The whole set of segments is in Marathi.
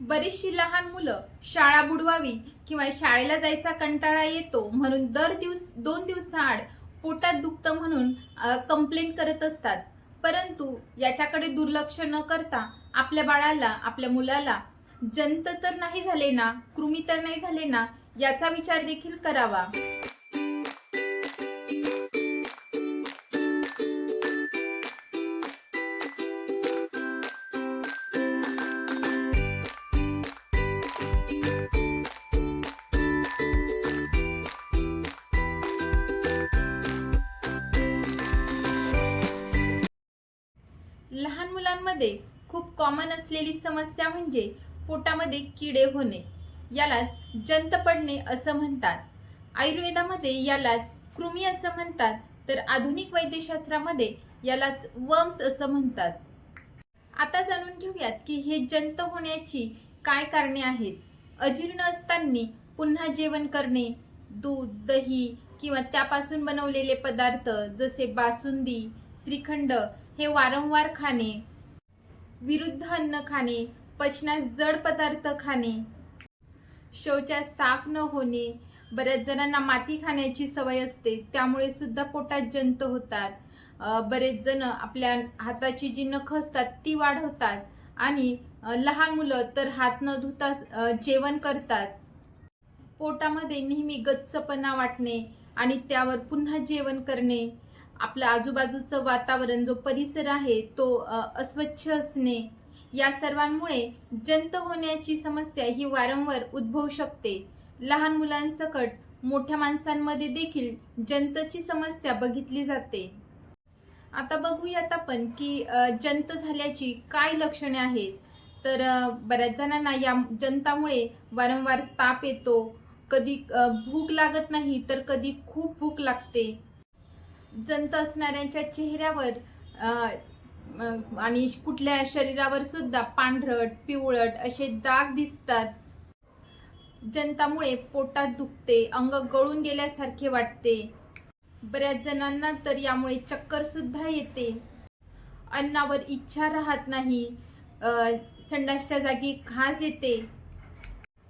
बरीचशी लहान मुलं शाळा बुडवावी किंवा शाळेला जायचा कंटाळा येतो म्हणून दर दिवस दोन दिवसाआड पोटात दुखतं म्हणून कंप्लेंट करत असतात. परंतु याच्याकडे दुर्लक्ष न करता आपल्या बाळाला आपल्या मुलाला जंत तर नाही झाले ना कृमी तर नाही झाले ना याचा विचार देखील करावा. मुलांमध्ये खूप कॉमन असलेली समस्या म्हणजे पोटामध्ये किडे होणे. यालाच जंत पडणे असं म्हणतात. आयुर्वेदामध्ये यालाच कृमी असं म्हणतात तर आधुनिक वैद्यशास्त्रामध्ये यालाच वम्स असं म्हणतात. आता जाणून घेऊयात की हे जंत होण्याची काय कारणे आहेत. अजीर्ण असताना पुन्हा जेवण करणे दूध दही किंवा त्यापासून बनवलेले पदार्थ जसे बासुंदी श्रीखंड हे वारंवार खाणे विरुद्ध अन्न खाणे पचनास जड पदार्थ खाणे. शौचास साफ न होणे बऱ्याच जणांना माती खाण्याची सवय असते त्यामुळे सुद्धा पोटात जंत होतात. बरेच जण आपल्या हाताची जी नखं असतात ती वाढवतात. आणि लहान मुलं तर हात न धुता जेवण करतात. पोटामध्ये नेहमी गच्चपणा वाटणे आणि त्यावर पुन्हा जेवण करणे. आपलं आजूबाजूचं वातावरण जो परिसर आहे तो अस्वच्छ असणे या सर्वांमुळे जंत होण्याची समस्या ही वारंवार उद्भवू शकते. लहान मुलांसकट मोठ्या माणसांमध्ये देखील जंतची समस्या बघितली जाते. आता बघूयात आपण की जंत झाल्याची काय लक्षणे आहेत? तर बऱ्याच जणांना या जंतामुळे वारंवार ताप येतो. कधी भूक लागत नाही तर कधी खूप भूक लागते. जंत असणाऱ्यांच्या चेहऱ्यावर आणि कुठल्या शरीरावर सुद्धा पांढरट पिवळट असे दाग दिसतात. जंतामुळे पोटात दुखते अंग गळून गेल्यासारखे वाटते. बऱ्याच जणांना तर यामुळे चक्कर सुद्धा येते. अन्नावर इच्छा राहत नाही संडासच्या जागी खाज येते.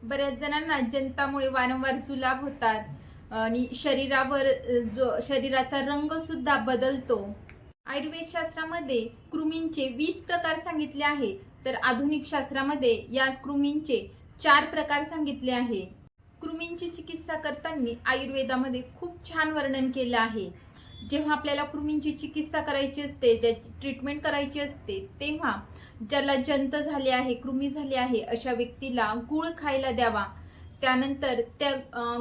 बऱ्याच जणांना जंतामुळे वारंवार जुलाब होतात. आणि शरीरावर जो शरीराचा रंग सुद्धा बदलतो. आयुर्वेद शास्त्रामध्ये कृमींचे वीस प्रकार सांगितले आहे. तर आधुनिक शास्त्रामध्ये या कृमींचे चार प्रकार सांगितले आहे. कृमींची चिकित्सा करताना आयुर्वेदामध्ये खूप छान वर्णन केलं आहे. जेव्हा आपल्याला कृमींची चिकित्सा करायची असते त्याची ट्रीटमेंट करायची असते तेव्हा ज्याला जंत झाले आहे कृमी झाले आहे अशा व्यक्तीला गुळ खायला द्यावा. त्यानंतर त्या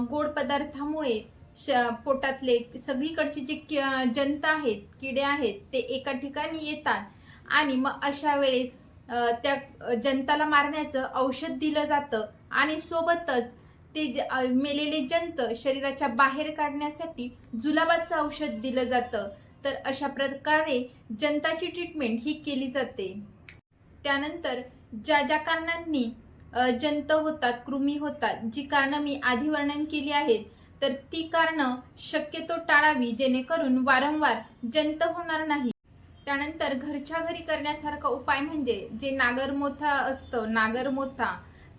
गोड पदार्थामुळे श- पोटातले सगळीकडचे जे कि- जंत आहेत किडे आहेत ते एका ठिकाणी येतात. आणि मग अशा वेळेस त्या जंताला मारण्याचं औषध दिलं जातं. आणि सोबतच ते मेलेले जंत शरीराच्या बाहेर काढण्यासाठी जुलाबाचं औषध दिलं जातं. तर अशा प्रकारे जनताची ट्रीटमेंट ही केली जाते. त्यानंतर ज्या ज्या कारणांनी जंत होतात कृमी होतात जी कारणं मी आधी वर्णन केली आहेत तर ती कारणं शक्यतो टाळावी जेणेकरून वारंवार जंत होणार नाही. त्यानंतर घरच्या घरी करण्यासारखा उपाय म्हणजे जे नागरमोथा असतं नागरमोथा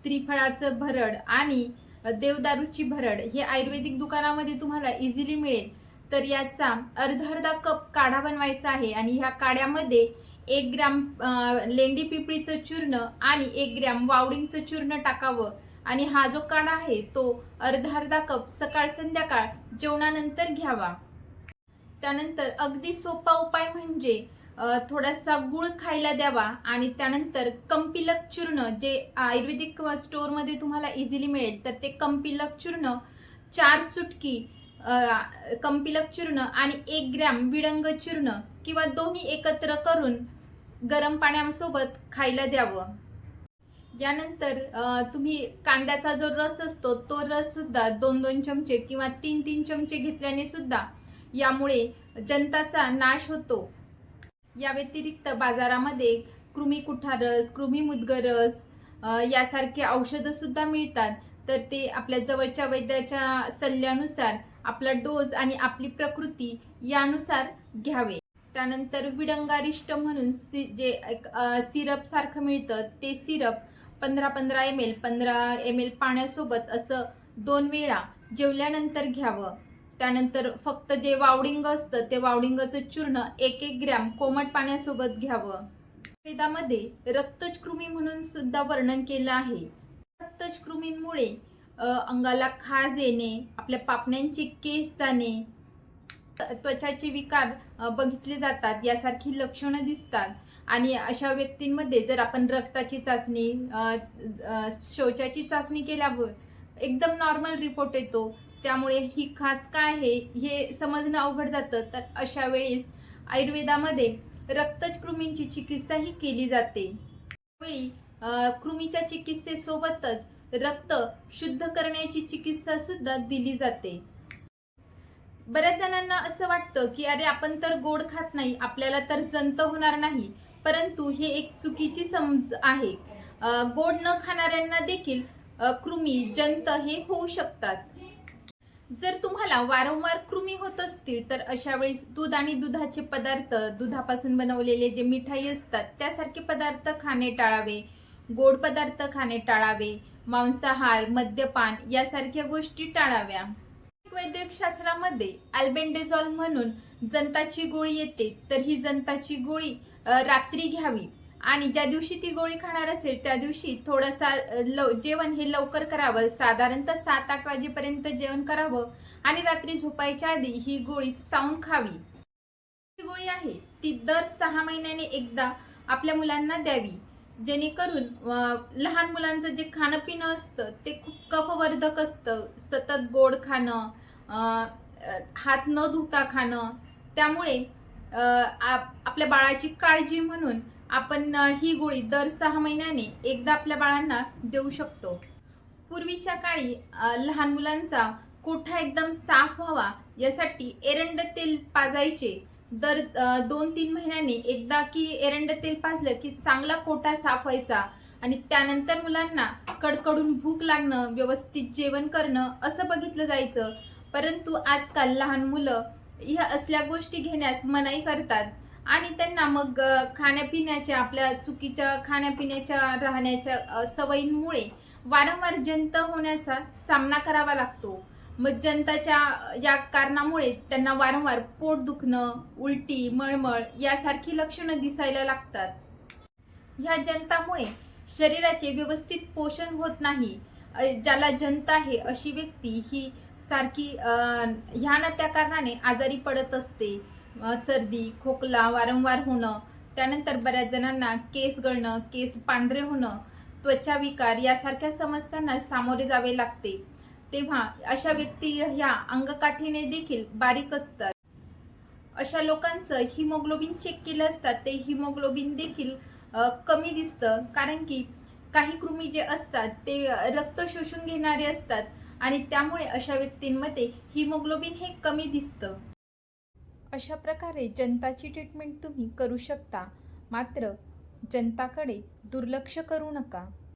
त्रिफळाचं भरड आणि देवदारूची भरड हे आयुर्वेदिक दुकानामध्ये तुम्हाला इझिली मिळेल. तर याचा अर्धा अर्धा कप काढा बनवायचा आहे आणि ह्या काढ्यामध्ये एक ग्रॅम लेंडी पिपळीचं चूर्ण आणि एक ग्रॅम वावडींचं चूर्ण टाकावं. आणि हा जो काढा आहे तो अर्धा अर्धा कप सकाळ संध्याकाळ जेवणानंतर घ्यावा. त्यानंतर अगदी सोपा उपाय म्हणजे थोडासा गुळ खायला द्यावा आणि त्यानंतर कंपिलक चूर्ण जे आयुर्वेदिक स्टोअरमध्ये तुम्हाला इझिली मिळेल तर ते कंपिलक चूर्ण चार चुटकी कंपिलक चूर्ण आणि एक ग्रॅम विडंग चूर्ण किंवा दोन्ही एकत्र करून गरम पाण्यासोबत खायला द्यावं. यानंतर तुम्ही कांद्याचा जो रस असतो तो रस सुद्धा दोन दोन चमचे किंवा तीन तीन चमचे घेतल्याने सुद्धा यामुळे जंताचा नाश होतो. या व्यतिरिक्त बाजारामध्ये कृमी कुठारस कृमी मुदगरस यासारखे औषधं सुद्धा मिळतात. तर ते आपल्या जवळच्या वैद्याच्या सल्ल्यानुसार आपला डोस आणि आपली प्रकृती यानुसार घ्यावे. त्यानंतर विडंगारिष्ट म्हणून सि जे एक सिरप सारखं मिळतं ते सिरप पंधरा पंधरा एम एल पंधरा एम एल पाण्यासोबत असं दोन वेळा जेवल्यानंतर घ्यावं. त्यानंतर फक्त जे वावडिंग असतं ते वावडिंगाचं चूर्ण एक एक ग्रॅम कोमट पाण्यासोबत घ्यावं. वेदामध्ये रक्तचकृमी म्हणून सुद्धा वर्णन केलं आहे. रक्तचकृमींमुळे अंगाला खाज येणे आपल्या पापण्यांचे केस जाणे त्वचाचे विकार बघितले जातात यासारखी लक्षणं दिसतात. आणि अशा व्यक्तींमध्ये जर आपण रक्ताची चाचणी शौचाची चाचणी केल्यावर एकदम नॉर्मल रिपोर्ट येतो त्यामुळे ही खाज काय आहे हे समजणं अवघड जातं. तर अशा वेळेस आयुर्वेदामध्ये रक्तकृमींची चिकित्साही केली जाते. त्यावेळी कृमीच्या चिकित्सेसोबतच रक्त शुद्ध करण्याची चिकित्सा सुद्धा दिली जाते. बऱ्याच जणांना असं वाटतं की अरे आपण तर गोड खात नाही आपल्याला तर जंत होणार नाही. परंतु हे एक चुकीची समज आहे. गोड न खाणाऱ्यांना देखील कृमी जंत हे होऊ शकतात. जर तुम्हाला वारंवार कृमी होत असतील तर अशा वेळेस दूध आणि दुधाचे पदार्थ दुधापासून बनवलेले जे मिठाई असतात त्यासारखे पदार्थ खाणे टाळावे. गोड पदार्थ खाणे टाळावे. मांसाहार मद्यपान यासारख्या गोष्टी टाळाव्या. वैद्यकशास्त्रामध्ये अल्बेंडेझॉल म्हणून जंताची गोळी येते तर ही जंताची गोळी रात्री घ्यावी. आणि ज्या दिवशी ती गोळी खाणार असेल त्या दिवशी थोडासा लव जेवण हे लवकर करावं. साधारणतः सात आठ वाजेपर्यंत जेवण करावं. आणि रात्री झोपायच्या आधी ही गोळी चावून खावी. ही गोळी आहे ती दर सहा महिन्याने एकदा आपल्या मुलांना द्यावी. जेणेकरून लहान मुलांचं जे खाणं पिणं असतं ते खूप कफवर्धक असतं. सतत गोड खाणं हात न धुता खाणं त्यामुळे आपल्या बाळाची काळजी म्हणून आपण ही गोळी दर सहा महिन्याने एकदा आपल्या बाळांना देऊ शकतो. पूर्वीच्या काळी लहान मुलांचा कोठा एकदम साफ व्हावा यासाठी एरंड तेल पाजायचे. दर दोन तीन महिन्यांनी एकदा की एरंड तेल पाजलं की चांगला कोठा साफ व्हायचा आणि त्यानंतर मुलांना कडकडून भूक लागणं व्यवस्थित जेवण करणं असं बघितलं जायचं. परंतु आजकाल लहान मुलं ह्या असल्या गोष्टी घेण्यास मनाई करतात. आणि त्यांना मग खाण्यापिण्याच्या आपल्या चुकीच्या खाण्यापिण्याच्या राहण्याच्या सवयींमुळे वारंवार जंत होण्याचा सामना करावा लागतो. मग जंताच्या या कारणामुळे त्यांना वारंवार पोट दुखणं उलटी मळमळ यासारखी लक्षणं दिसायला लागतात. ह्या जंतामुळे शरीराचे व्यवस्थित पोषण होत नाही. ज्याला जंत आहे अशी व्यक्ती ही सारखी ह्या ना त्या कारणाने आजारी पडत असते. सर्दी खोकला वारंवार होणं त्यानंतर बऱ्याच जणांना केस गळणं केस पांढरे होणं त्वचा विकार यासारख्या समस्यांना सामोरे जावे लागते. तेव्हा अशा व्यक्ती ह्या अंगकाठीने देखील बारीक असतात. अशा लोकांचं हिमोग्लोबिन चेक केलं असतात ते हिमोग्लोबिन देखील कमी दिसतं. कारण की काही कृमी जे असतात ते रक्त शोषून घेणारे असतात. आणि त्यामुळे अशा व्यक्तींमध्ये हिमोग्लोबिन हे कमी दिसतं. अशा प्रकारे जंताची ट्रीटमेंट तुम्ही करू शकता. मात्र जनताकडे दुर्लक्ष करू नका.